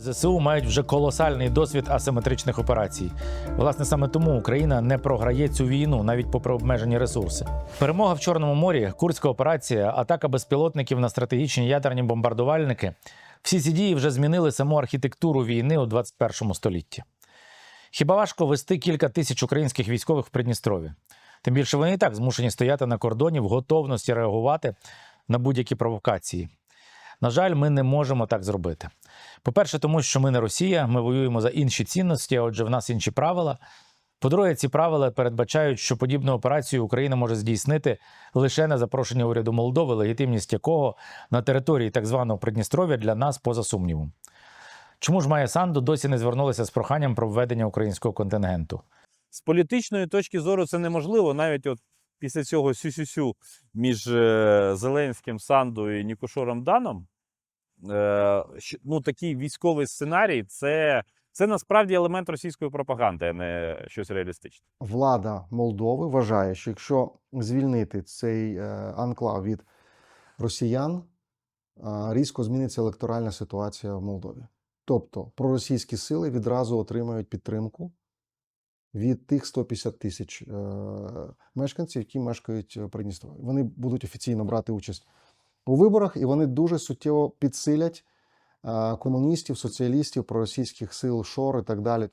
ЗСУ мають вже колосальний досвід асиметричних операцій. Власне, саме тому Україна не програє цю війну навіть попри обмежені ресурси. Перемога в Чорному морі, курська операція, атака безпілотників на стратегічні ядерні бомбардувальники. Всі ці дії вже змінили саму архітектуру війни у 21 столітті. Хіба важко вести кілька тисяч українських військових в Придністрові? Тим більше вони і так змушені стояти на кордоні в готовності реагувати на будь-які провокації. На жаль, ми не можемо так зробити. По-перше, тому що ми не Росія, ми воюємо за інші цінності, а отже, в нас інші правила. По-друге, ці правила передбачають, що подібну операцію Україна може здійснити лише на запрошення уряду Молдови, легітимність якого на території так званого Придністров'я для нас поза сумнівом. Чому ж Майя Санду досі не звернулася з проханням про введення українського контингенту? З політичної точки зору це неможливо. Навіть от після цього сю-сю-сю між е, Зеленським, Санду і Нікушором Даном. Е, ну, такий військовий сценарій це, це насправді елемент російської пропаганди, а не щось реалістичне. влада Молдови вважає, що якщо звільнити цей е, анклав від росіян, різко зміниться електоральна ситуація в Молдові. Тобто проросійські сили відразу отримають підтримку від тих 150 тисяч е, мешканців, які мешкають в Придністров'ї. Вони будуть офіційно брати участь у виборах, і вони дуже суттєво підсилять комуністів, соціалістів, проросійських сил ШОР і так далі.